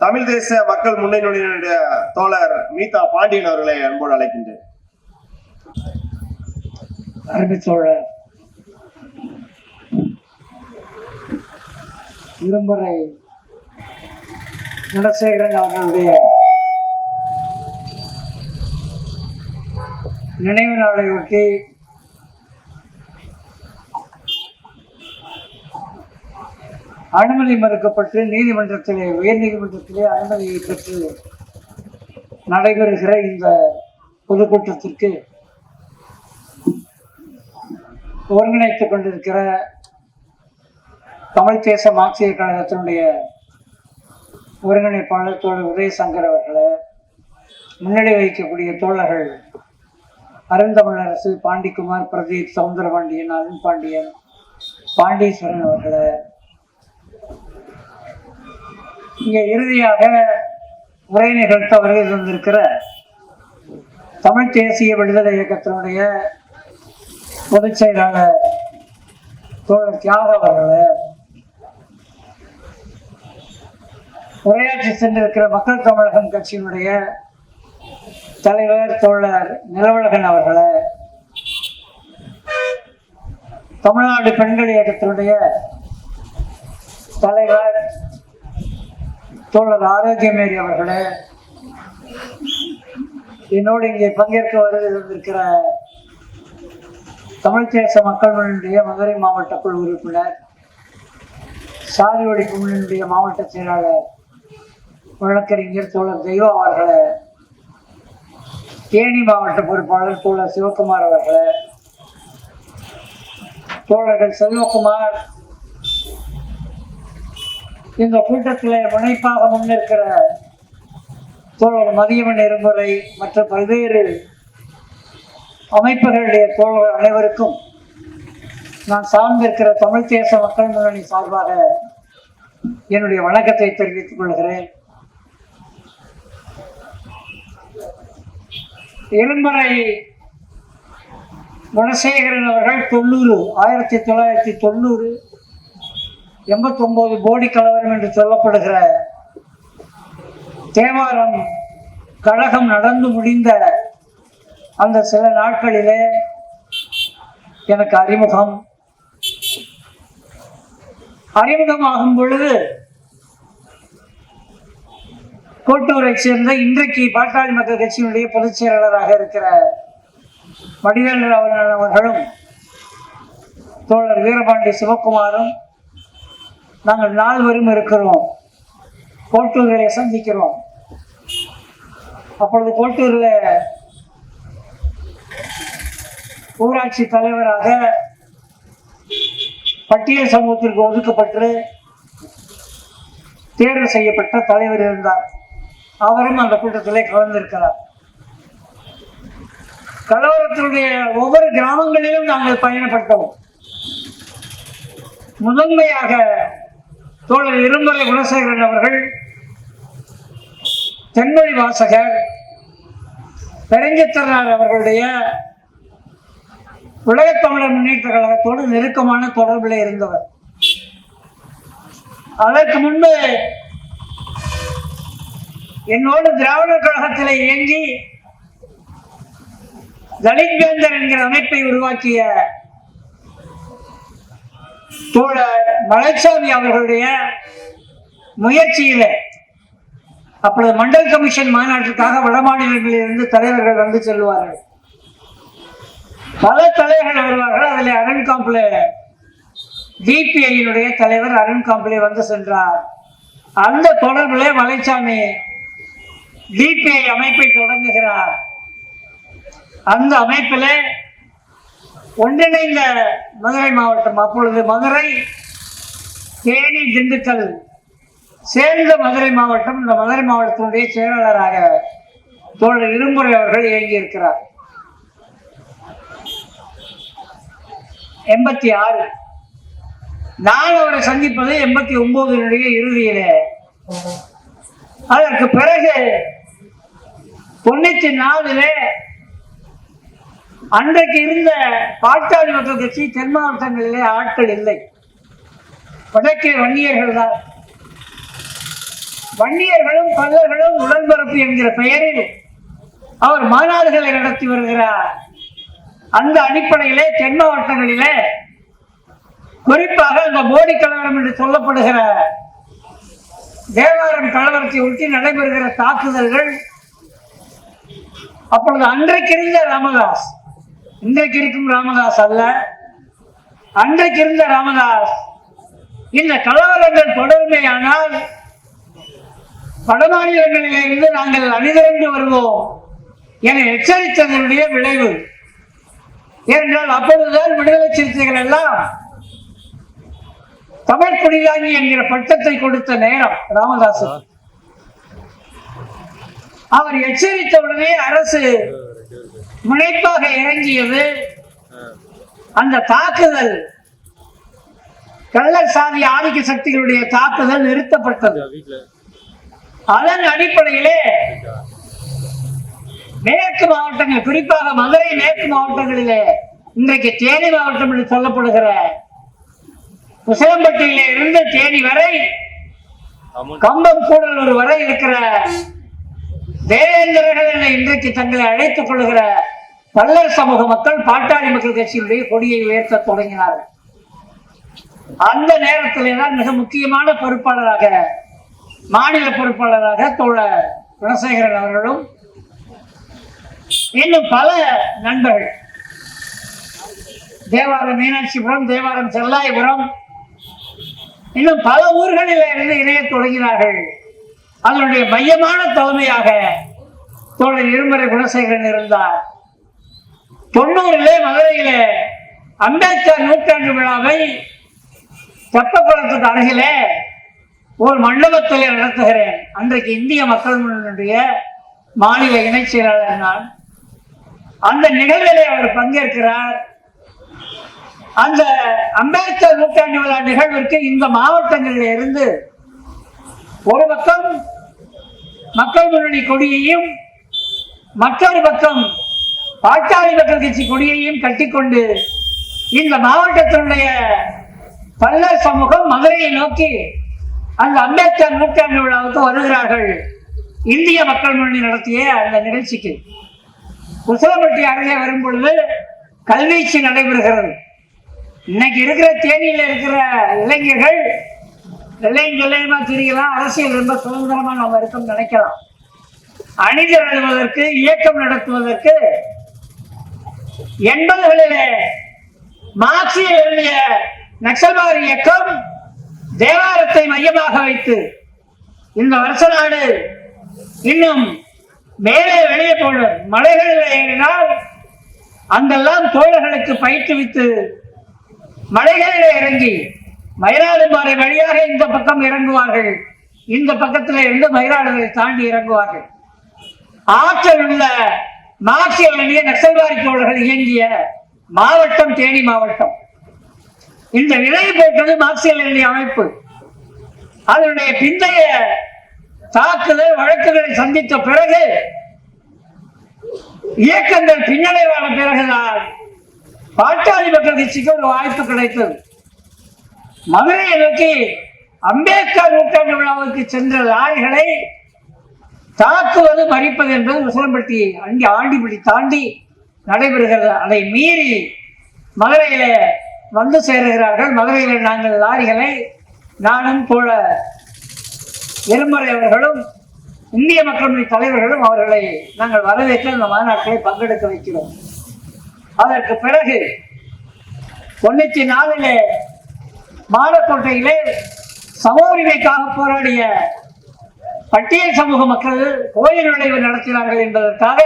தமிழ் தேச மக்கள் முன்னணியினுடைய தோழர் மீதா பாண்டியன் அவர்களை அன்போடு அழைக்கின்றேன். அருமை சோழர் இருமுறை குணசேகரன் அவர்களுடைய நினைவு நாளை அனுமதி மறுக்கப்பட்டு நீதிமன்றத்திலே உயர் நீதிமன்றத்திலே அனுமதியை பெற்று நடைபெறுகிற இந்த பொதுக்கூட்டத்திற்கு ஒருங்கிணைத்துக் கொண்டிருக்கிற தமிழ் தேச மார்க்சிய கழகத்தினுடைய ஒருங்கிணைப்பாளர் தோழர் உதயசங்கர் அவர்களை முன்னிலை வகிக்கக்கூடிய தோழர்கள் அருந்தமிழரசு பாண்டிக்குமார் பிரதீப் சவுந்தரபாண்டியன் அருண் பாண்டியன் பாண்டீஸ்வரன் அவர்களை இங்கே இறுதியாக உரை நிகழ்த்த வருகை தந்திருக்கிற தமிழ் தேசிய விடுதலை இயக்கத்தினுடைய பொதுச் செயலாளர் தோழர் தியாக அவர்களை உரையாற்றி சென்றிருக்கிற மக்கள் தமிழகம் கட்சியினுடைய தலைவர் தோழர் நிலவழகன் அவர்களை தமிழ்நாடு பெண்கள் இயக்கத்தினுடைய தலைவர் தோழர் ஆரோக்கியமேரி அவர்களே என்னோடு இங்கே பங்கேற்க வருகை தந்திருக்கிற தமிழ் தேச மக்கள் மதுரை மாவட்ட குழு உறுப்பினர் சாதி ஒழிப்பு மாவட்ட செயலாளர் வழக்கறிஞர் தோழர் தெய்வா அவர்களை தேனி மாவட்ட பொறுப்பாளர் தோழர் சிவகுமார் அவர்களை தோழர்கள் செல்வகுமார் இந்த கூட்டத்தில் முனைப்பாக முன்னிற்கிற தோழர் மதியமன் இருமுறை மற்ற பல்வேறு அமைப்புகளுடைய தோழர்கள் அனைவருக்கும் நான் சார்ந்திருக்கிற தமிழ் தேச மக்கள் முன்னணி சார்பாக என்னுடைய வணக்கத்தை தெரிவித்துக் கொள்கிறேன். இருமுறை குணசேகரன் அவர்கள் தொண்ணூறு ஆயிரத்தி தொள்ளாயிரத்தி தொண்ணூறு எண்பத்தொன்பது போடி கலவரம் என்று சொல்லப்படுகிற தேவாரம் கழகம் நடந்து முடிந்த அந்த சில நாட்களிலே எனக்கு அறிமுகம். அறிமுகமாகும் பொழுது கோட்டூரை சேர்ந்த இன்றைக்கு பாட்டாளி மக்கள் கட்சியினுடைய பொதுச் செயலாளராக இருக்கிற வடிவேல் அவர்களும் தோழர் வீரபாண்டி சிவகுமாரும் நாங்கள் நால்வரும் இருக்கிறோம். கோட்டூர்களை சந்திக்கிறோம். அப்பொழுது கோட்டூரில் ஊராட்சி தலைவராக பட்டியல் சமூகத்திற்கு ஒதுக்கப்பட்டு தேர்வு செய்யப்பட்ட தலைவர் இருந்தார். அவரும் அந்த கூட்டத்திலே கலந்திருக்கிறார். கலவரத்தினுடைய ஒவ்வொரு கிராமங்களிலும் நாங்கள் பயணப்பட்டோம். முதன்மையாக தோழர் இருமலை குணசேகரன் அவர்கள் தென்மொழி வாசகர் பெருஞ்சித்திரனார் அவர்களுடைய உலகத்தமிழர் முன்னேற்ற கழகத்தோடு நெருக்கமான தொடர்பில் இருந்தவர். அதற்கு முன்பு என்னோடு திராவிடர் கழகத்தில் இயங்கி தலித் வேந்தர் என்கிற அமைப்பை உருவாக்கிய தோழர் மலைச்சாமி அவர்களுடைய முயற்சியில. அப்பொழுது மண்டல் கமிஷன் மாநாட்டிற்காக வட இருந்து தலைவர்கள் வந்து செல்வார்கள் பல தலைவர்கள் வருவார்கள். அதில் அருண் காம்பிளே டிபிஐயினுடைய தலைவர் அருண்காம்ப்ளே வந்து சென்றார். அந்த தொடர்பிலே மலைச்சாமி டிபிஐ அமைப்பை தொடங்குகிறார். அந்த அமைப்பில் ஒன்றிணைந்த மதுரை மாவட்டம் அப்பொழுது மதுரை தேனி திண்டுக்கல் சேர்ந்த மதுரை மாவட்டம். இந்த மதுரை மாவட்டத்தினுடைய செயலாளராக தோழர் இருமுறை அவர்கள் இயங்கியிருக்கிறார். எண்பத்தி ஆறு. நான் அவரை சந்திப்பது எண்பத்தி ஒன்பதினுடைய இறுதியிலே. அதற்கு பிறகு தொண்ணூத்தி நாலுல அன்றைக்கு இருந்த பாட்டாளி மக்கள் கட்சி தென் மாவட்டங்களிலே ஆட்கள் இல்லை. வடக்கே வன்னியர்கள் தான். வன்னியர்களும் பல்லர்களும் உடன்பரப்பு என்கிற பெயரில் அவர் மாநாடுகளை நடத்தி வருகிறார். அந்த அடிப்படையிலே தென் மாவட்டங்களிலே குறிப்பாக அந்த மோடி கலவரம் என்று சொல்லப்படுகிற தேவாரம் கலவரத்தை ஒட்டி நடைபெறுகிற தாக்குதல்கள் அப்பொழுது அன்றைக்கு இருந்த ராமதாஸ் இன்றைக்கு இருக்கும் ராமதாஸ் அல்ல. அன்றைக்கு இருந்த ராமதாஸ். இந்த கலவரங்கள் தொடர்மையானால் வடமாநிலங்களிலே இருந்து நாங்கள் அணிதிரண்டு வருவோம் என எச்சரித்ததனுடைய விளைவு. ஏனென்றால் அப்பொழுதுதான் விடுதலை சிறுத்தைகள் எல்லாம் தமிழ் குடிதாங்கி என்கிற பட்டத்தை கொடுத்த நேரம் ராமதாசு அவர் எச்சரித்த உடனே அரசு முனைப்பாக இறங்கியது. அந்த தாக்குதல் கள்ளசாதி ஆதிக்க சக்திகளுடைய தாக்குதல் நிறுத்தப்பட்டது. அதன் அடிப்படையிலே மேற்கு மாவட்டங்கள் குறிப்பாக மதுரை மேற்கு மாவட்டங்களிலே இன்றைக்கு தேனி மாவட்டம் என்று சொல்லப்படுகிற உசிலம்பட்டியில இருந்து தேனி வரை கம்பம் கூடலூர் வரை இருக்கிற தேவேந்திரர்கள் என இன்றைக்கு தங்களை அழைத்துக் கொள்கிற பல்லர் சமூக மக்கள் பாட்டாளி மக்கள் கட்சியினுடைய கொடியை உயர்த்த தொடங்கினார்கள். அந்த நேரத்திலே தான் மிக முக்கியமான பொறுப்பாளராக மாநில பொறுப்பாளராக தோழர் குணசேகரன் அவர்களும் இன்னும் பல நண்பர்கள். தேவாரம் மீனாட்சிபுரம் தேவாரம் செல்லாயபுரம் இன்னும் பல ஊர்களில் இருந்து இணைய தொடங்கினார்கள். அதனுடைய மையமான தலைமையாக தோழர் இருமறை குணசேகரன் இருந்தார். தொண்ணூறுல மதுரையில அம்பேத்கர் நூற்றாண்டு விழாவை தெப்பக்குளத்துக்கு அருகிலே ஒரு மண்டபத்தில் நடத்துகிறேன். அன்றைக்கு இந்திய மக்கள் முன்னணியுடைய மாநில இணைச் செயலாளர் நான். அந்த நிகழ்விலே அவர் பங்கேற்கிறார். அந்த அம்பேத்கர் நூற்றாண்டு விழா நிகழ்விற்கு இந்த மாவட்டங்களில் இருந்து ஒரு பக்கம் மக்கள் முன்னணி கொடியையும் மற்றொரு பக்கம் பாட்டாளி மக்கள் கட்சி கொடியையும் கட்டிக்கொண்டு இந்த மாவட்டத்தினுடைய பல்லர் சமூகம் மதுரையை நோக்கி அந்த அம்பேத்கர் நூற்றாண்டு விழாவுக்கு வருகிறார்கள். இந்திய மக்கள் முன்னணி நடத்திய அந்த நிகழ்ச்சிக்கு. உசிலம்பட்டி அருகே வரும் பொழுது கல்வீச்சு நடைபெறுகிறது. இன்னைக்கு இருக்கிற தேனியில் இருக்கிற இளைஞர்கள் வெள்ளையும் வெள்ளையுமா தெரியலாம். அரசியல் ரொம்ப சுதந்திரமா நம்ம இருக்கோம் நினைக்கலாம். அணிதிரழுவதற்கு இயக்கம் நடத்துவதற்கு எண்பதுகளிலே மார்க்சிய எழுதிய நக்சல்வாதி இயக்கம் தேவாரத்தை மையமாக வைத்து இந்த வருஷ நாடு இன்னும் மேலே வெளியே போடும். மலைகளில் ஏறினால் அங்கெல்லாம் தோழர்களுக்கு பயிற்றுவித்து மலைகளில் இறங்கி மயிலாடுபாறை வழியாக இந்த பக்கம் இறங்குவார்கள். இந்த பக்கத்தில் இருந்து மயிலாடுகளை தாண்டி இறங்குவார்கள். ஆற்றல் உள்ள மார்க்சிய எளிய நக்சல்வாரி தோழர்கள் இயங்கிய மாவட்டம் தேனி மாவட்டம். இந்த நிலையை போட்டது மார்க்சியல் எளிய அமைப்பு. அதனுடைய பிந்தைய தாக்குதல் வழக்குகளை சந்தித்த பிறகு இயக்கங்கள் பின்னடைவான பிறகுதான் பாட்டாளி மக்கள் கட்சிக்கு ஒரு வாய்ப்பு கிடைத்தது. மதுரையை நோக்கி அம்பேத்கர் நூற்றாண்டு விழாவுக்கு சென்ற லாரிகளை தாக்குவது மறிப்பது என்பது உசிலம்பட்டி அங்கே ஆண்டிப்படி தாண்டி நடைபெறுகிறது. அதை மீறி மதுரையில வந்து சேருகிறார்கள். மதுரையில் நாங்கள் லாரிகளை நானும் போல எருமறை அவர்களும் இந்திய மக்களுடைய தலைவர்களும் அவர்களை நாங்கள் வரவேற்று அந்த மாநாட்டிலே பங்கெடுக்க வைக்கிறோம். அதற்கு பிறகு தொண்ணூத்தி நாலிலே மாலக்கோட்டையிலே சம உரிமைக்காக போராடிய பட்டியல் சமூக மக்கள் கோயில் நுழைவு நடத்தினார்கள் என்பதற்காக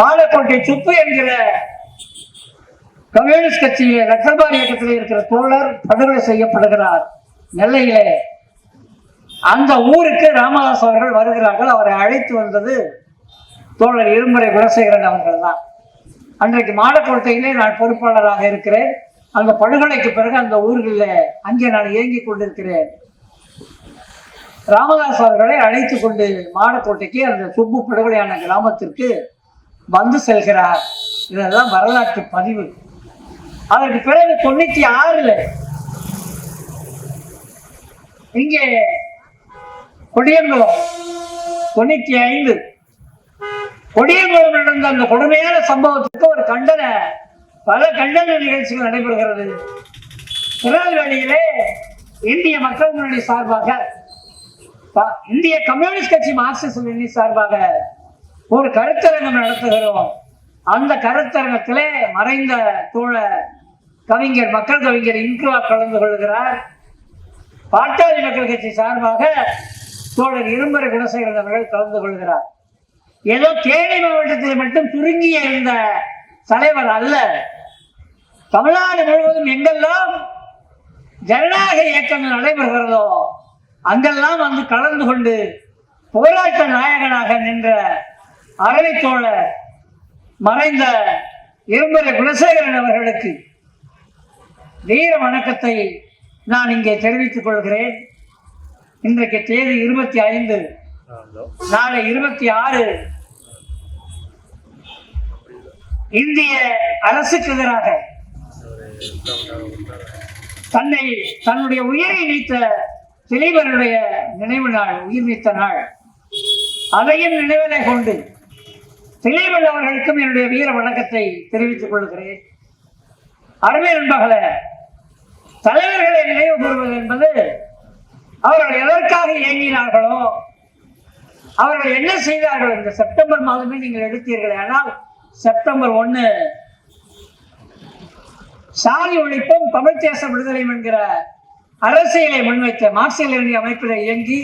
மாலக்கோட்டை சுப்பு என்கிற கம்யூனிஸ்ட் கட்சியிலே நக்சல்பார் இயக்கத்தில் இருக்கிற தோழர் படுகொலை செய்யப்படுகிறார் நெல்லையிலே. அந்த ஊருக்கு ராமதாஸ் அவர்கள் வருகிறார்கள். அவரை அழைத்து வந்தது தோழர் இருமுறை குணசேகரன் அவர்கள் தான். அன்றைக்கு மாடக்கோட்டையிலே நான் பொறுப்பாளராக இருக்கிறேன். அந்த படுகொலைக்கு பிறகு அந்த ஊர்களில் அங்கே நான் இயங்கிக் கொண்டிருக்கிறேன். ராமதாஸ் அவர்களை அழைத்து கொண்டு மாடக்கோட்டைக்கு அந்த சுப்பு படுகொலையான கிராமத்திற்கு வந்து செல்கிறார். இதெல்லாம் வரலாற்று பதிவு. அதற்கு பிறகு தொண்ணூத்தி ஆறுல இங்கே கொடியங்குளம் தொண்ணூத்தி ஐந்து. கொடியங்குளம் நடந்த அந்த கொடுமையான சம்பவத்துக்கு ஒரு கண்டன பல கண்டன நிகழ்ச்சிகள் நடைபெறுகிறது. திருநெல்வேலியிலே இந்திய மக்கள் முன்னணி சார்பாக இந்திய கம்யூனிஸ்ட் கட்சி மார்க்சிஸ்ட் முன்னணி சார்பாக ஒரு கருத்தரங்கம் நடத்துகிறோம். அந்த கருத்தரங்கத்திலே மறைந்த தோழ கவிஞர் மக்கள் கவிஞர் இன்குவா கலந்து கொள்கிறார். பாட்டாளி மக்கள் கட்சி சார்பாக தோழர் இரும்பரை குணசேகரன் அவர்கள் கலந்து கொள்கிறார். ஏதோ தேனி மாவட்டத்தில் மட்டும் சுருங்கிய இருந்த தலைவர் அல்ல. தமிழ்நாடு முழுவதும் எங்கெல்லாம் ஜனநாயக இயக்கங்கள் நடைபெறுகிறதோ அங்கெல்லாம் வந்து கலந்து கொண்டு போராட்ட நாயகனாக நின்ற அரணை தோழர் மறைந்த இரும்பரை குணசேகரன் அவர்களுக்கு வீர வணக்கத்தை நான் இங்கே தெரிவித்துக் கொள்கிறேன். இன்றைக்கு தேதி இருபத்தி ஐந்து. நாளை இருபத்தி ஆறு. இந்திய அரசுக்கு எதிராக தன்னை தன்னுடைய உயிரை நீத்த திலீபனுடைய நினைவு நாள் உயிர் நீத்த நாள். அதையும் நினைவிலே கொண்டு திலீபன் அவர்களுக்கும் என்னுடைய வீர வணக்கத்தை தெரிவித்துக் கொள்கிறேன். அருமை நண்பர்களே தலைவர்களை நினைவு கூறுவது என்பது அவர்கள் எதற்காக இயங்கினார்களோ அவர்கள் என்ன செய்தார்கள் இந்த செப்டம்பர் மாதமே நீங்கள் எடுத்தீர்கள் ஆனால் செப்டம்பர் ஒன்று சாதி ஒழிப்பும் தமிழ் தேச விடுதலையும் என்கிற அரசியலை முன்வைத்த மார்க்சியல் இந்திய அமைப்பில் இயங்கி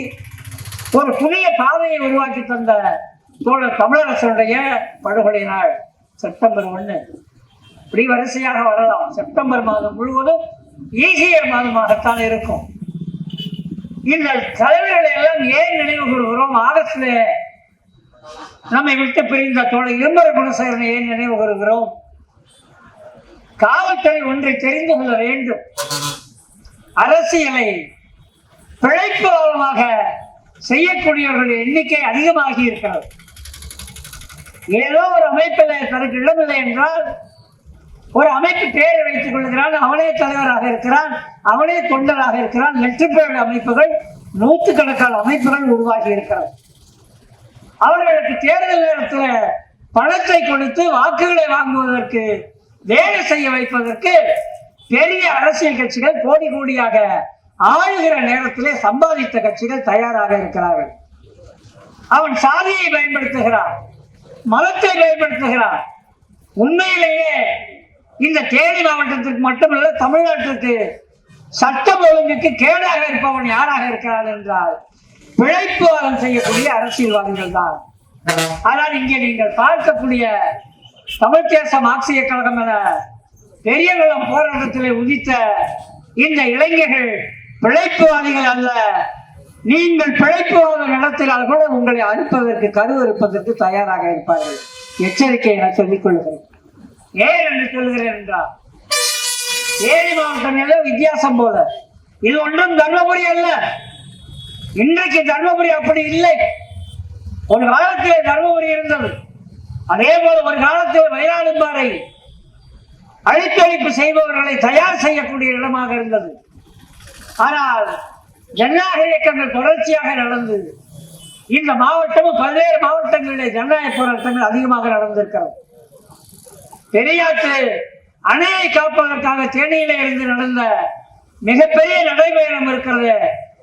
ஒரு புதிய பாதையை உருவாக்கி தந்த தோழர் தமிழரசனுடைய படுகொலை நாள் செப்டம்பர் ஒண்ணு இப்படி வரிசையாக வரலாம். செப்டம்பர் மாதம் முழுவதும் ஈசிய மாதமாகத்தான் இருக்கும். இந்த தலைவர்களை எல்லாம் ஏன் நினைவு கூறுகிறோம்? ஆகஸ்ட்ல நம்மை விட்டு பிரிந்த தோழர் இரும்பர குணசேகரனை ஏன் நினைவு கூறுகிறோம்? காவல்துறை ஒன்றை தெரிந்து கொள்ள வேண்டும். அரசியலை பிழைப்பவர்களாக செய்யக்கூடியவர்கள் எண்ணிக்கை அதிகமாகி இருக்கிறது. ஏதோ ஒரு அமைப்பில் தனக்கு இடமில்லை என்றால் ஒரு அமைப்பு பேரை வைத்துக் கொள்கிறான் அவனே தலைவராக இருக்கிறான் அவனே தொண்டராக இருக்கிறான் லட்சப்பேடு அமைப்புகள் நூற்றுக்கணக்கான அமைப்புகள் உருவாகி இருக்கிறது. அவர்களுக்கு தேர்தல் நேரத்தில் பணத்தை கொடுத்து வாக்குகளை வாங்குவதற்கு வேலை செய்ய வைப்பதற்கு பெரிய அரசியல் கட்சிகள் கோடி கோடியாக ஆளுகிற நேரத்திலே சம்பாதித்த கட்சிகள் தயாராக இருக்கிறார்கள். அவன் சாதியை பயன்படுத்துகிறான் மதத்தை பயன்படுத்துகிறான். உண்மையிலேயே இந்த தேனி மாவட்டத்திற்கு மட்டுமல்ல தமிழ்நாட்டிற்கு சட்டம் ஒழுங்குக்கு கேடாக இருப்பவன் யாராக இருக்கிறான் என்றால் பிழைப்புவாதம் செய்யக்கூடிய அரசியல்வாதிகள் தான். ஆனால் இங்கே நீங்கள் பார்க்கக்கூடிய தமிழ் மார்க்சிய கழகம் என பெரியகுளம் போராட்டத்தில் உதித்த இந்த இளைஞர்கள் பிழைப்புவாதிகள் அல்ல. நீங்கள் பிழைப்புவாதம் நடத்தினால் கூட உங்களை அனுப்பதற்கு கருவறுப்பதற்கு தயாராக இருப்பார்கள். எச்சரிக்கை என சொல்லிக் கொள்கிறேன். ஏன் என்று சொல்கிறேன் என்றால் ஏரி மாவட்டம் ஏதோ வித்தியாசம் போல. இது ஒன்றும் தர்மபுரி அல்ல. இன்றைக்கு தர்மபுரி அப்படி இல்லை. ஒரு காலத்தில் தர்மபுரி இருந்தது. அதே போல ஒரு காலத்தில் வயநாடும்பாறை அழித்தொழிப்பு செய்பவர்களை தயார் செய்யக்கூடிய இடமாக இருந்தது. ஆனால் ஜனநாயக இயக்கங்கள் தொடர்ச்சியாக நடந்தது இந்த மாவட்டமும் பல்வேறு மாவட்டங்களிலே ஜனநாயக போராட்டங்கள் அதிகமாக நடந்திருக்கிறது. பெரியாற்று அணையை காப்பதற்காக தேனியில இருந்து நடந்த மிகப்பெரிய நடைபயணம் இருக்கிறது.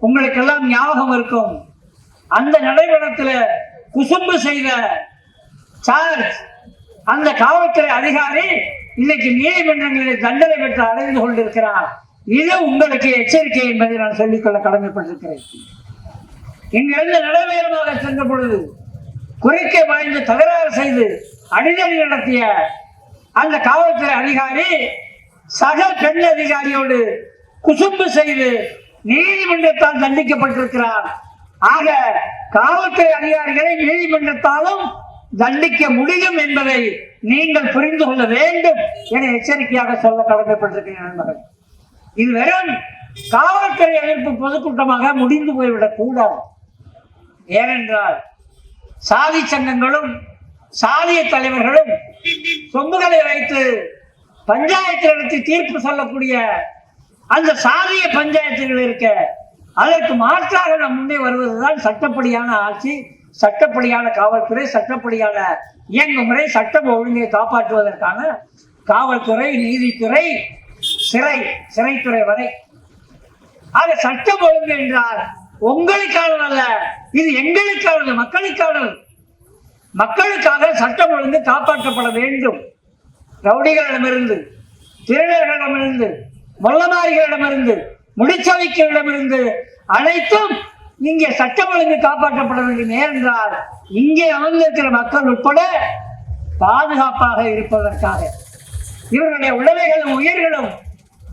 உங்களுக்கெல்லாம் ஞாபகம் இருக்கும். அந்த நடைபயணத்துல குசும்பு செய்த சார்ஜ் அந்த காவல்துறை அதிகாரி இன்னைக்கு நீதிமன்றங்களில் தண்டனை பெற்று அடைந்து கொண்டிருக்கிறார். இது உங்களுக்கு எச்சரிக்கை என்பதை நான் சொல்லிக்கொள்ள கடமைப்பட்டிருக்கிறேன். இங்கிருந்து நடைபயணமாக சென்ற பொழுது குறுக்கே வாய்ந்து தகராறு செய்து அடிதடி நடத்திய அந்த காவல்துறை அதிகாரி சக பெண் அதிகாரியோடு குசும்பு செய்து நீதிமன்றத்தால் தண்டிக்கப்பட்டிருக்கிறார். ஆக காவல்துறை அதிகாரிகளை நீதிமன்றத்தாலும் தண்டிக்க முடியும் என்பதை நீங்கள் புரிந்து கொள்ள வேண்டும் என எச்சரிக்கையாக சொல்ல கடமைப்பட்டிருக்கிறேன் நண்பர்கள். இது வெறும் காவல்துறை எதிர்ப்பு பொதுக்கூட்டமாக முடிந்து போய்விடக் கூடாது. ஏனென்றால் சாதி சங்கங்களும் சாதிய தலைவர்களும் சொம்புகளை வைத்து பஞ்சாயத்து நடத்தி தீர்ப்பு சொல்லக்கூடிய அந்த சாதிய பஞ்சாயத்துகள் இருக்க அதற்கு மாற்றாக நம் முன்னே வருவதுதான் சட்டப்படியான ஆட்சி. சட்டப்படியான காவல்துறை சட்டப்படியான இயங்குமுறை சட்டம் ஒழுங்கை காப்பாற்றுவதற்கான காவல்துறை நீதித்துறை சிறை சிறைத்துறை வரை. ஆக சட்டம் ஒழுங்கு என்றால் உங்களுக்கான அல்ல இது எங்களுக்கானது மக்களுக்கானது. மக்களுக்காக சட்டம் ஒழுங்கு காப்பாற்றப்பட வேண்டும். ரவுடிகளிடமிருந்து திருடர்களிடமிருந்து மொல்லமாரிகளிடமிருந்து முடிச்சவைக்களிடமிருந்து அனைத்தும் இங்கே சட்டம் ஒழுங்கு காப்பாற்றப்பட வேண்டும் ஏனென்றால் இங்கே அமர்ந்திருக்கிற மக்கள் உட்பட பாதுகாப்பாக இருப்பதற்காக. இவர்களுடைய உடமைகளும் உயிர்களும்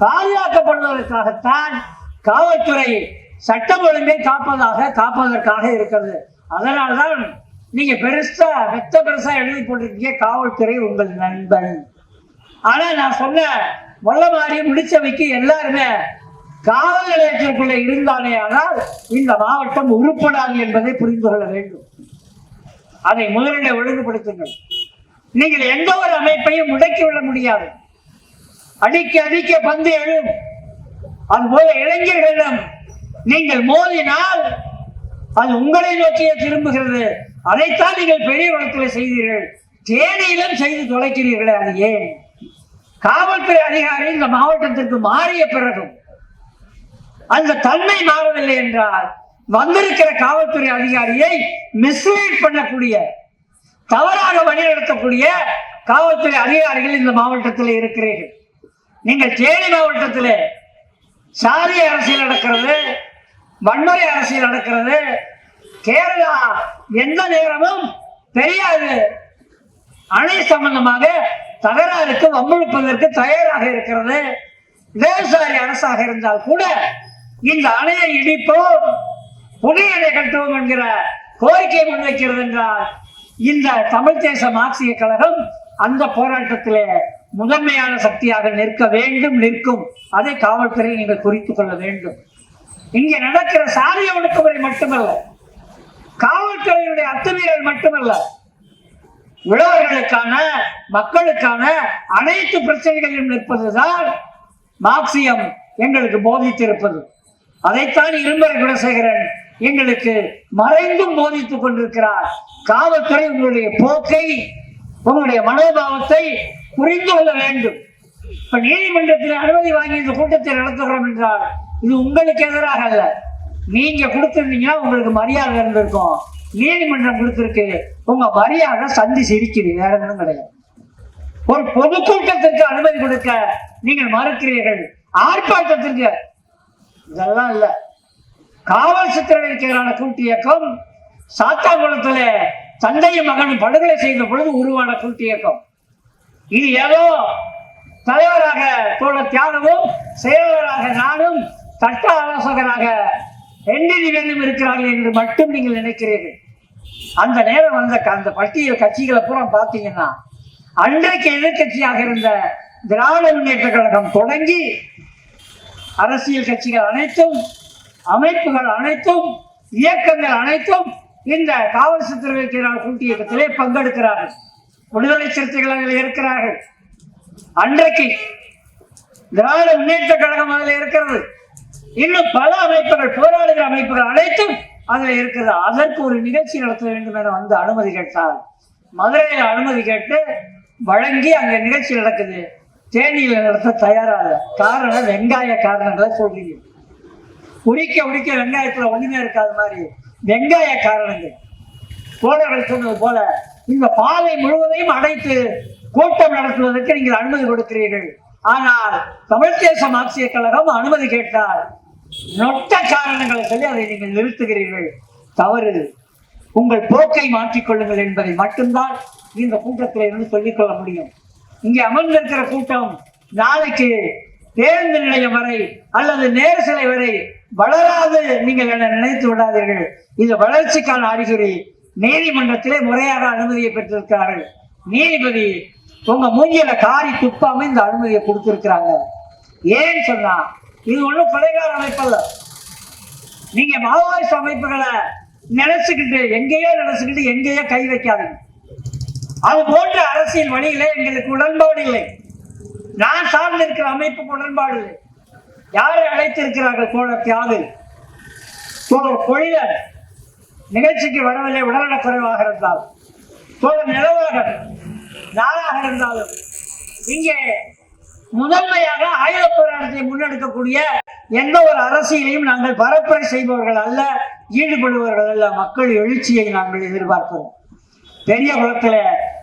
பாதுகாக்கப்படுவதற்காகத்தான் காவல்துறை சட்டம் ஒழுங்கை காப்பதாக காப்பதற்காக இருக்கிறது. அதனால்தான் நீங்க பெருசா மெத்த பெருசா எழுதி போட்டிருக்கீங்க காவல்துறை உங்கள் நண்பன். ஆனா நான் சொன்ன வல்ல மாதிரி முடிச்சவைக்கு எல்லாருமே காவல் நிலையத்திற்குள்ளே இருந்தானே ஆனால் இந்த மாவட்டம் உருப்படாது என்பதை புரிந்து கொள்ள வேண்டும். அதை முதலிட ஒழுங்குபடுத்துங்கள். நீங்கள் எந்த ஒரு அமைப்பையும் முடக்கி விட முடியாது. அடிக்க அடிக்க பந்து எழும். அதுபோல இளைஞர்களிடம் நீங்கள் மோதினால் அது உங்களை நோக்கியே திரும்புகிறது. அதைத்தான் நீங்கள் பெரிய குளத்தில் செய்தீர்கள். தேனியிலும் செய்து தொலைக்கிறீர்களே அது ஏன்? காவல்துறை அதிகாரி இந்த மாவட்டத்திற்கு மாறிய பிறகும் அந்த தன்மை மாறவில்லை என்றால் வந்திருக்கிற காவல்துறை அதிகாரியை மிஸ்லீட் பண்ணக்கூடிய தவறாக வழிநடத்தக்கூடிய காவல்துறை அதிகாரிகள் இந்த மாவட்டத்தில் இருக்கிறீர்கள். நீங்கள் தேனி மாவட்டத்தில் சாதி அரசியல் நடக்கிறது வன்முறை அரசியல் நடக்கிறது கேரளா எந்த நேரமும் தெரியாது. அணை சம்பந்தமாக தகராறுக்கு வம்பிழுப்பதற்கு தயாராக இருக்கிறது. இடதுசாரி அரசாக இருந்தால் கூட இந்த அணையை இடிப்போம் புதிய அணை கட்டுவோம் என்கிற கோரிக்கை முன்வைக்கிறது என்றால் இந்த தமிழ் தேச மார்க்சிய கழகம் அந்த போராட்டத்திலே முதன்மையான சக்தியாக நிற்க வேண்டும் நிற்கும். அதை காவல்துறை நீங்கள் குறித்து கொள்ள வேண்டும். இங்கே நடக்கிற சாதிய ஒடுக்குமுறை மட்டுமல்ல காவல்துறையினுடைய அத்துமீறல் மட்டுமல்ல உழவர்களுக்கான மக்களுக்கான அனைத்து பிரச்சனைகளிலும் நிற்பதுதான் மார்க்சியம் எங்களுக்கு போதித்திருப்பது. அதைத்தான் இரும்பர குணசேகரன் எங்களுக்கு மறைந்தும் போதித்துக் கொண்டிருக்கிறார். காவல்துறை உங்களுடைய போக்கை உங்களுடைய மனோபாவத்தை புரிந்து கொள்ள வேண்டும். இப்ப நீதிமன்றத்தில் அனுமதி வாங்கி இந்த கூட்டத்தை நடத்துகிறோம் என்றால் இது உங்களுக்கு எதிராக அல்ல. நீங்க கொடுத்திருந்தீங்கன்னா உங்களுக்கு மரியாதை இருந்திருக்கும். நீதிமன்றம் கொடுத்திருக்கு. உங்க மரியாதை சந்தி சிரிக்குது வேற ஒன்றும் கிடையாது. ஒரு பொதுக்கூட்டத்திற்கு அனுமதி கொடுக்க நீங்கள் மறுக்கிறீர்கள். ஆர்ப்பாட்டத்திற்கு இதெல்லாம் இல்ல. காவல் சித்திரவதைக்கு எதிரான கூட்டு இயக்கம் சாத்தாங்குளத்துல தந்தையும் மகனும் படுகொலை செய்த பொழுது உருவான கூட்டு இயக்கம். இது ஏதோ தலைவராக தோழர் தியாகமும் செயலராக நானும் சட்ட ஆலோசகராக என்டிடி வேண்டும் இருக்கிறார்கள் என்று மட்டும் நீங்கள் நினைக்கிறீர்கள். அந்த நேரம் வந்த அந்த பட்டியல் கட்சிகளை பூரா பார்த்தீங்கன்னா அன்றைக்கு எதிர்க்கட்சியாக இருந்த திராவிட முன்னேற்ற கழகம் தொடங்கி அரசியல் கட்சிகள் அனைத்தும் அமைப்புகள் அனைத்தும் இயக்கங்கள் அனைத்தும் இந்த காவல் சித்திரவைக்கு எதிரான கூட்டு இயக்கத்திலே பங்கெடுக்கிறார்கள். விடுதலை சிறுத்தைகள் இருக்கிறார்கள். அன்றைக்கு திராவிட முன்னேற்ற கழகம் அதில் இருக்கிறது. இன்னும் பல அமைப்புகள் போராடுகிற அமைப்புகள் அனைத்தும் அதில் இருக்கிறது அதற்கு ஒரு நிகழ்ச்சி நடத்த வேண்டும் என வந்து அனுமதி கேட்டார். மதுரையில் அனுமதி கேட்டு வழங்கி அங்கே நிகழ்ச்சி நடக்குது. தேனியில் நடத்த தயாராக. காரணம் வெங்காய காரணங்களை சொல்றீங்க. உரிக்க உரிக்க வெங்காயத்தில் ஒன்றுமே இருக்காத மாதிரி. வெங்காய காரணங்கள். தோழர்கள் சொன்னது போல இந்த பாதை முழுவதையும் அடைத்து கூட்டம் நடத்துவதற்கு நீங்கள் அனுமதி கொடுக்கிறீர்கள். ஆனால் தமிழ் தேசம் மார்க்சிய கழகம் அனுமதி கேட்டால் நொட்ட காரணங்களை சொல்லி அதை நீங்கள் நிறுத்துகிறீர்கள். தவறு. உங்கள் போக்கை மாற்றிக்கொள்ளுங்கள் என்பதை மட்டும்தான் இந்த கூட்டத்தில் இருந்து சொல்லிக்கொள்ள முடியும். இங்கே அமர்ந்திருக்கிற கூட்டம் நாளைக்கு பேருந்து நிலையம் வரை அல்லது நேரு சிலை வரை வளராது நீங்கள் என்ன நினைத்து விடாதீர்கள். இது வளர்ச்சிக்கான அறிகுறி. நீதிமன்றத்திலே முறையாக அனுமதியை பெற்றிருக்கிறார்கள். நீதிபதி உங்க மூஞ்சியில காரி துப்பாம இந்த அனுமதியை கொடுத்திருக்கிறாங்க. ஏன்னு சொன்னா இது ஒண்ணும் கொலைகார அமைப்பல்ல. நீங்க மாவோயிஸ்ட் அமைப்புகளை நினைச்சுக்கிட்டு எங்கேயோ நினைச்சுக்கிட்டு எங்கேயோ கை வைக்காதீங்க. அது போன்ற அரசியல் இல்லை எங்களுக்கு உடன்பாடு இல்லை. நான் சார்ந்திருக்கிற அமைப்புக்கு உடன்பாடு இல்லை. யாரை அழைத்திருக்கிறார்கள் தோழர் தியாகு தோழர் பொழிலர் நிகழ்ச்சிக்கு வரவில்லை உடல்நலக் குறைவாக இருந்தால் தோழர் நிலவரகர் நாளாக இருந்தாலும் இங்கே முதன்மையாக ஆயுத போராட்டத்தை முன்னெடுக்கக்கூடிய எந்த ஒரு அரசியலையும் நாங்கள் பரப்புரை செய்பவர்கள் அல்ல ஈடுபடுபவர்கள் அல்ல. மக்கள் எழுச்சியை நாங்கள் எதிர்பார்க்கிறோம். பெரிய குளத்துல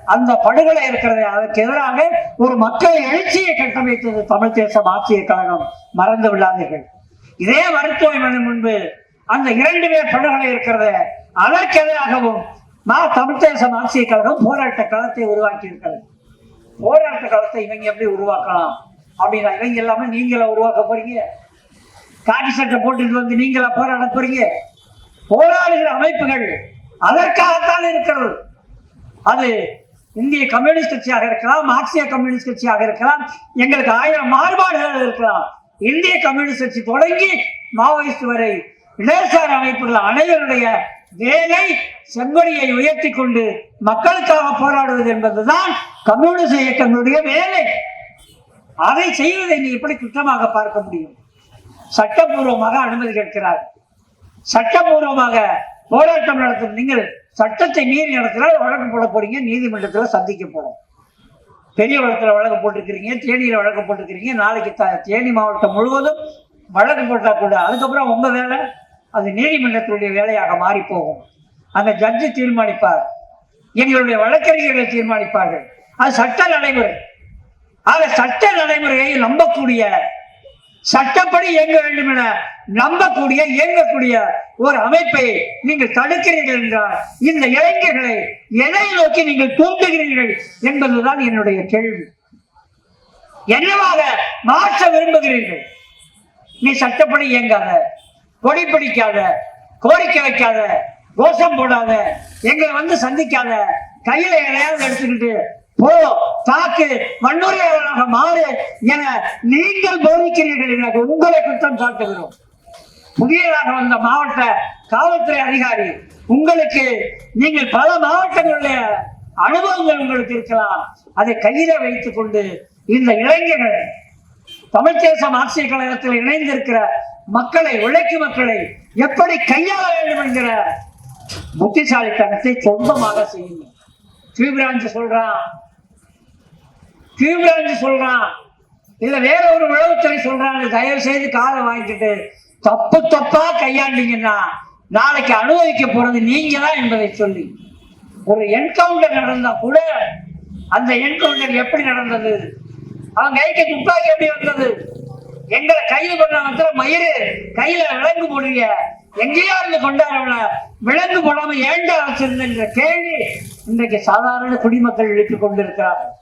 அந்த படுகொலை இருக்கிறது அதற்கு எதிராக ஒரு மக்கள் எழுச்சியை கட்டமைத்தது தமிழ் தேசம் ஆட்சியர் கழகம். மறந்து விடாதீர்கள். இதே மருத்துவமனை முன்பு அந்த இரண்டு பேர் படுகொலை இருக்கிறது அதற்கு எதிராகவும் மா தமிழ் தேசம் ஆட்சியர் கழகம் போராட்ட களத்தை உருவாக்கி இருக்கிறது போராட்ட களத்தை இவங்க எப்படி உருவாக்கலாம்? அப்படின்னா இவங்க எல்லாமே நீங்களா உருவாக்க போறீங்க? காக்கி சட்டை போட்டுட்டு வந்து நீங்களா போராட போறீங்க? போராடுகிற அமைப்புகள் அதற்காகத்தான் இருக்கிறது. அது இந்திய கம்யூனிஸ்ட் கட்சியாக இருக்கலாம் மார்க்சிய கம்யூனிஸ்ட் கட்சியாக இருக்கலாம் எங்களுக்கு ஆயிரம் மாறுபாடுகள் இருக்கலாம். இந்திய கம்யூனிஸ்ட் கட்சி தொடங்கி மாவோயிஸ்ட் வரை இடதுசாரி அமைப்புகள் அனைவருடைய வேலை செங்கொடியை உயர்த்தி கொண்டு மக்களுக்காக போராடுவது என்பதுதான் கம்யூனிஸ்ட் இயக்கங்களுடைய வேலை. அதை செய்வதை நீ எப்படி குற்றமாக பார்க்க முடியும்? சட்டப்பூர்வமாக அனுமதி கேட்கிறார். சட்டபூர்வமாக போராட்டம் நடத்தும் நீங்கள் சட்டத்தை மீறி நடத்தினால் வழக்கு போட போறீங்க நீதிமன்றத்தில் சந்திக்க போகிறோம் பெரிய வழக்கில் வழக்கு போட்டிருக்கிறீங்க தேனியில் வழக்கு போட்டிருக்கிறீங்க நாளைக்கு த- தேனி மாவட்டம் முழுவதும் வழக்கு போட்டால் கூட அதுக்கப்புறம் உங்கள் வேலை அது நீதிமன்றத்தினுடைய வேலையாக மாறி போகும் அந்த ஜட்ஜு தீர்மானிப்பார். எங்களுடைய வழக்கறிஞர்கள் தீர்மானிப்பார்கள். அது சட்ட நடைமுறை. ஆக சட்ட நடைமுறையை நம்பக்கூடிய சட்டப்படி இயங்க வேண்டும் என நம்பக்கூடிய இயங்கக்கூடிய ஒரு அமைப்பை நீங்கள் தடுக்கிறீர்கள் என்றால் இந்த இளைஞர்களை எதை நோக்கி நீங்கள் தூண்டுகிறீர்கள் என்பதுதான் என்னுடைய கேள்வி. என்னவாக மாற்ற விரும்புகிறீர்கள்? நீ சட்டப்படி இயங்காத கொடி பிடிக்காத கோரிக்கை வைக்காத கோஷம் போடாத எங்களை வந்து சந்திக்காத கையில எதையாவது எடுத்துக்கிட்டு போ தாக்கு வன்முறையாளராக மாறு என நீங்கள் போதிக்கிறீர்கள் என உங்களை குற்றம் சாட்டுகிறோம். புதியதாக வந்த மாவட்ட காவல்துறை அதிகாரி உங்களுக்கு நீங்கள் பல மாவட்டங்களுடைய அனுபவங்கள் உங்களுக்கு இருக்கலாம். அதை கையில வைத்துக் கொண்டு இந்த இளைஞர்கள் தமிழ்த் தேச மார்க்சிய கழகத்தில் இணைந்திருக்கிற மக்களை உழைக்கும் மக்களை எப்படி கையாள வேண்டும் என்கிற புத்திசாலித்தனத்தை சொந்தமாக செய்யுங்கள். தீவிராஞ்சு சொல்றான் தீவிராஞ்சு சொல்றான். இல்ல வேற ஒரு உழவுத்துறை சொல்றாங்க. தயவு செய்து காதை வாங்கிக்கிட்டு தப்பு தப்பா கையாண்டீங்கன்னா நாளைக்கு அனுபவிக்க போறது நீங்க தான் என்பதை சொல்லி ஒரு என்கவுண்டர் நடந்தா கூட அந்த என்கவுண்டர் எப்படி நடந்தது? அவன் கைக்கு துப்பாக்கி எப்படி வந்தது? எங்களை கைது பண்ண வந்து மயிறு கையில விலங்கு போடுறீங்க எங்கேயோ இருந்து கொண்டாடவன விலங்கு போடாம ஏண்டா வச்சிருந்த கேள்வி இன்றைக்கு சாதாரண குடிமக்கள் எழுப்பிக் கொண்டிருக்கிறார்கள்.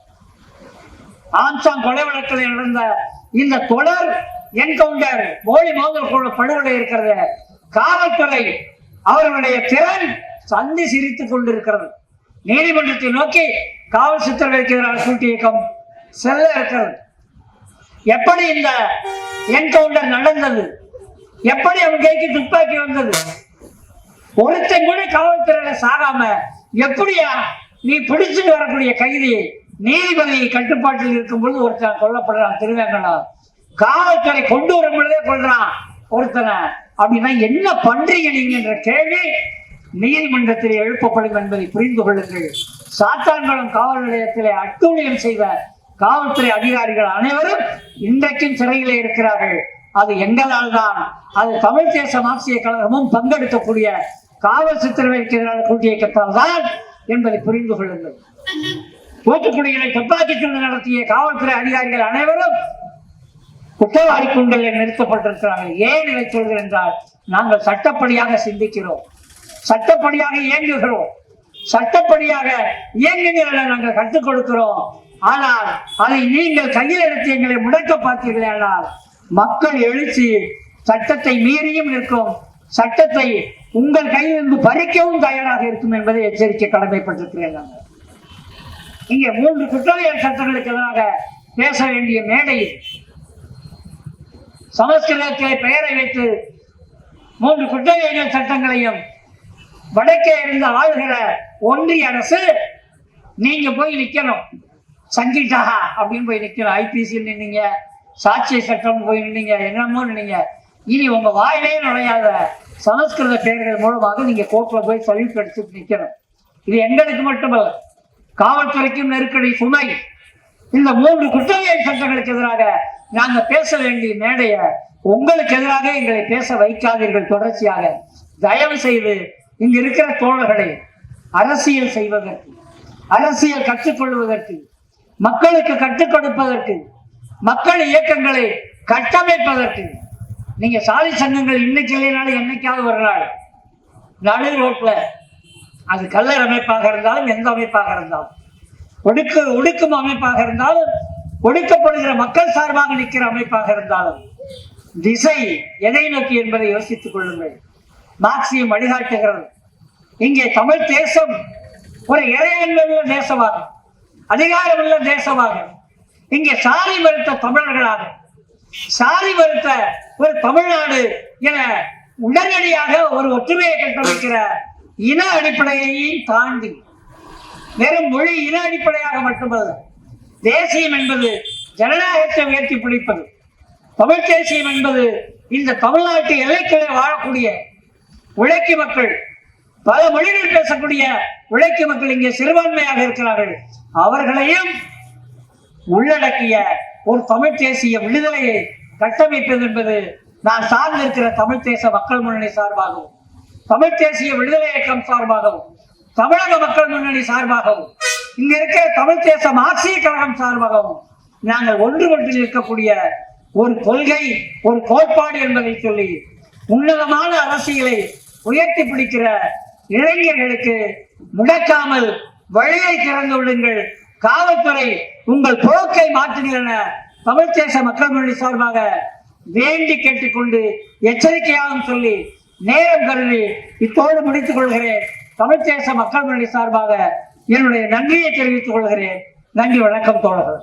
ஆம்சாங் கொலை வழக்கில் நடந்த இந்த தொடர் என்கவுண்டர் போலி மோதல் குழு படுகொலை இருக்கிறது. காவல்துறை அவர்களுடைய திறன் சந்தி சிரித்துக் கொண்டிருக்கிறது. நீதிமன்றத்தை நோக்கி காவல் சித்தர்களுக்கு எதிரான கூட்டு இயக்கம் செல்ல இருக்கிறது. எப்படி இந்த என்கவுண்டர் நடந்தது? எப்படி அவன் கைக்கு துப்பாக்கி வந்தது? ஒருத்தன் கூட காவல்துறையில சாகாம எப்படியா நீ பிடிச்சிட்டு வரக்கூடிய கைதியை நீதிபதி கட்டுப்பாட்டில் இருக்கும் பொழுது ஒருத்தன் கொல்லப்படுறான் திருவேங்கடம் காவல்துறை கொண்டு வரும் பொழுதே கொள்றான் ஒருத்தனை. அப்படின்னா என்ன பண்றீங்க நீங்க? என்ற கேள்வி நீதிமன்றத்தில் எழுப்பப்படும் என்பதை புரிந்து கொள்ளுங்கள். சாத்தான்குளம் காவல் நிலையத்திலே அட்டூழியம் செய்த காவல்துறை அதிகாரிகள் அனைவரும் இன்றைக்கும் சிறையிலே இருக்கிறார்கள். அது எங்களால் தான் அது தமிழ் தேச மார்க்சிய கழகமும் பங்கெடுக்கக்கூடிய காவல் சித்திரவைக்கு எதிரான கூட்டு கட்டால் தான் என்பதை புரிந்து கொள்ளுங்கள். தூத்துக்குடிகளை துப்பாக்கிச் சூடு நடத்திய காவல்துறை அதிகாரிகள் அனைவரும் குற்றவாளி குண்டலில் நிறுத்தப்பட்டிருக்கிறார்கள். ஏன் இதை சொல்கிறேன் என்றால் நாங்கள் சட்டப்படியாக சிந்திக்கிறோம். சட்டப்படியாக இயங்குகிறோம். சட்டப்படியாக இயங்குகிறத நாங்கள் கற்றுக் கொடுக்கிறோம். ஆனால் அதை நீங்கள் கையில் எடுத்து எங்களை முடக்க பார்த்தீர்களே ஆனால் மக்கள் எழுச்சி சட்டத்தை மீறியும் இருக்கும் சட்டத்தை உங்கள் கையிலிருந்து பறிக்கவும் தயாராக இருக்கும் என்பதை எச்சரிக்கை கடமைப்பட்டிருக்கிறேன் நாங்கள். இங்கே மூன்று குற்றவியல் சட்டங்களுக்கு எதிராக பேச வேண்டிய மேடை இது. சமஸ்கிருதத்திலே பெயரை வைத்து மூன்று குற்றவியல் சட்டங்களையும் வடக்கே இருந்து ஆளுகிற ஒன்றிய அரசு நீங்க போய் நிக்கணும். சங்கீதா அப்படின்னு போய் நிக்கணும். ஐபிசி நின்னீங்க. சாட்சிய சட்டம் போய் நின்னீங்க. என்னமோ நின்னீங்க. இனி உங்க வாயிலே நுழையாத சமஸ்கிருத பெயர்கள் மூலமாக நீங்க கோர்ட்ல போய் சர்வீஸ் எடுத்துட்டு நிக்கணும். இது எங்களுக்கு மட்டுமல்ல. காவல்துறைக்கும் நெருக்கடி சுமை. இந்த மூன்று குற்றவியல் சட்டங்களுக்கு எதிராக நாங்கள் பேச வேண்டிய மேடைய உங்களுக்கு எதிராக எங்களை பேச வைக்காதீர்கள் தொடர்ச்சியாக. தயவு செய்து இங்க இருக்கிற தோழர்களை அரசியல் செய்வதற்கு அரசியல் கற்றுக்கொள்வதற்கு மக்களுக்கு கற்றுக் கொடுப்பதற்கு மக்கள் இயக்கங்களை கட்டமைப்பதற்கு நீங்க சாதி சங்கங்கள் இன்னைக்கு இல்லைனாலும் என்னைக்காவது ஒரு நாள் நடு ரோட்ல அது கல்லர் அமைப்பாக இருந்தாலும் எந்த அமைப்பாக இருந்தாலும். ஒடுக்கு ஒடுக்கும் அமைப்பாக இருந்தாலும் ஒடுக்கப்படுகிற மக்கள் சார்பாக நிற்கிற அமைப்பாக இருந்தாலும். திசை எதை நோக்கி என்பதை யோசித்துக் கொள்ளுங்கள். மார்க்சியம் வழிகாட்டுகிறது. இங்கே தமிழ் தேசம் ஒரு இறையன்மையுள்ள தேசமாக அதிகாரமுள்ள தேசமாக இங்கே சாதி மறுத்த தமிழர்களாக சாதி மறுத்த ஒரு தமிழ்நாடு என உடனடியாக ஒரு ஒற்றுமையை கட்டமைக்கிற இன அடிப்படையையும் தாண்டி வெறும் மொழி இன அடிப்படையாக மட்டுமல்ல தேசியம் என்பது ஜனநாயகத்தை உயர்த்தி பிடிப்பது தமிழ் தேசியம் என்பது இந்த தமிழ்நாட்டு எல்லைக்குள்ளே வாழக்கூடிய உழைக்கு மக்கள் பல மொழிகள் பேசக்கூடிய உழைக்கு மக்கள் இங்கே சிறுபான்மையாக இருக்கிறார்கள். அவர்களையும் உள்ளடக்கிய ஒரு தமிழ் தேசிய விடுதலையை கட்டமைப்பது என்பது நான் சார்ந்திருக்கிற தமிழ் தேச மக்கள் முன்னணி சார்பாகவும் தமிழ் தேசிய விடுதலை இயக்கம் சார்பாகவும் தமிழக மக்கள் முன்னணி சார்பாகவும் இங்க இருக்க தமிழ் தேச மார்க்சிய கழகம் சார்பாகவும் நாங்கள் ஒன்று கொண்டு நிற்கக்கூடிய ஒரு கொள்கை ஒரு கோட்பாடு என்பதை சொல்லி உன்னதமான அரசியலை உயர்த்தி பிடிக்கிற இளைஞர்களுக்கு முடக்காமல் வழியை திறந்து விடுங்கள். காவல்துறை உங்கள் போக்கை மாற்றுகிறன தமிழ்தேச மக்கள் முன்னணி சார்பாக வேண்டி கேட்டுக்கொண்டு எச்சரிக்கையாகவும் சொல்லி நேரம் கருதி இத்தோடு முடித்துக் கொள்கிறேன். தமிழ்தேச மக்கள் முன்னணி சார்பாக என்னுடைய நன்றியை தெரிவித்துக் கொள்கிறேன். நன்றி வணக்கம் தோழர்கள்.